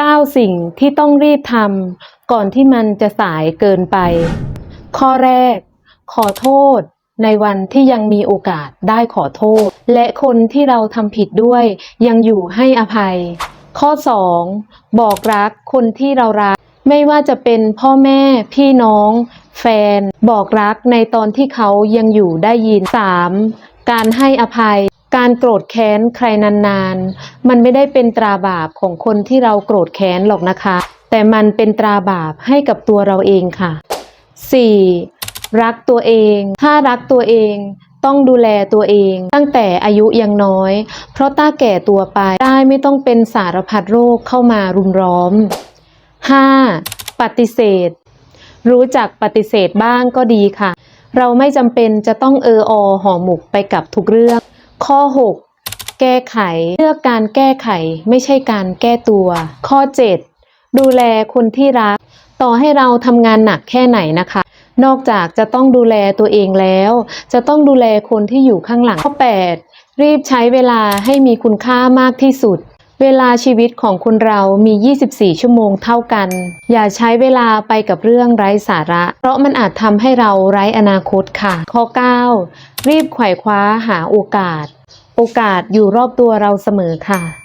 9 สิ่งที่ต้องรีบทำก่อนที่มันจะสายเกินไป ข้อแรก ขอโทษ ในวันที่ยังมีโอกาสได้ขอโทษ และคนที่เราทำผิดด้วยยังอยู่ให้อภัย ข้อ 2 บอกรักคนที่เรารัก ไม่ว่าจะเป็นพ่อแม่ พี่น้อง แฟน บอกรักในตอนที่เขายังอยู่ได้ยิน 3. การให้อภัย การโกรธแค้นใครนานๆ มันไม่ได้เป็นตราบาปของคนที่เราโกรธแค้นหรอกนะคะ แต่มันเป็นตราบาปให้กับตัวเราเองค่ะ 4. รักตัวเอง ถ้ารักตัวเองต้องดูแลตัวเองตั้งแต่อายุยังน้อย เพราะต้าแก่ตัวไปได้ไม่ต้องเป็นสารพัดโรคเข้ามารุมร้อม 5. ปฏิเสธ รู้จักปฏิเสธบ้างก็ดีค่ะ เราไม่จำเป็นจะต้องเอออห่อหมกไปกับทุกเรื่อง ข้อ 6 แก้ไข เลือกการแก้ไขไม่ใช่การแก้ตัว ข้อ 7 ดูแลคนที่รัก ต่อให้เราทำงานหนักแค่ไหนนะคะ นอกจากจะต้องดูแลตัวเองแล้ว จะต้องดูแลคนที่อยู่ข้างหลังข้อ 8 รีบใช้เวลาให้มีคุณค่ามากที่สุด เวลาชีวิตของคนเรามี 24 ชั่วโมงเท่ากัน อย่าใช้เวลาไปกับเรื่องไร้สาระ เพราะมันอาจทำให้เราไร้อนาคตค่ะ ข้อ 9 รีบไขว่คว้าหาโอกาส โอกาสอยู่รอบตัวเราเสมอค่ะ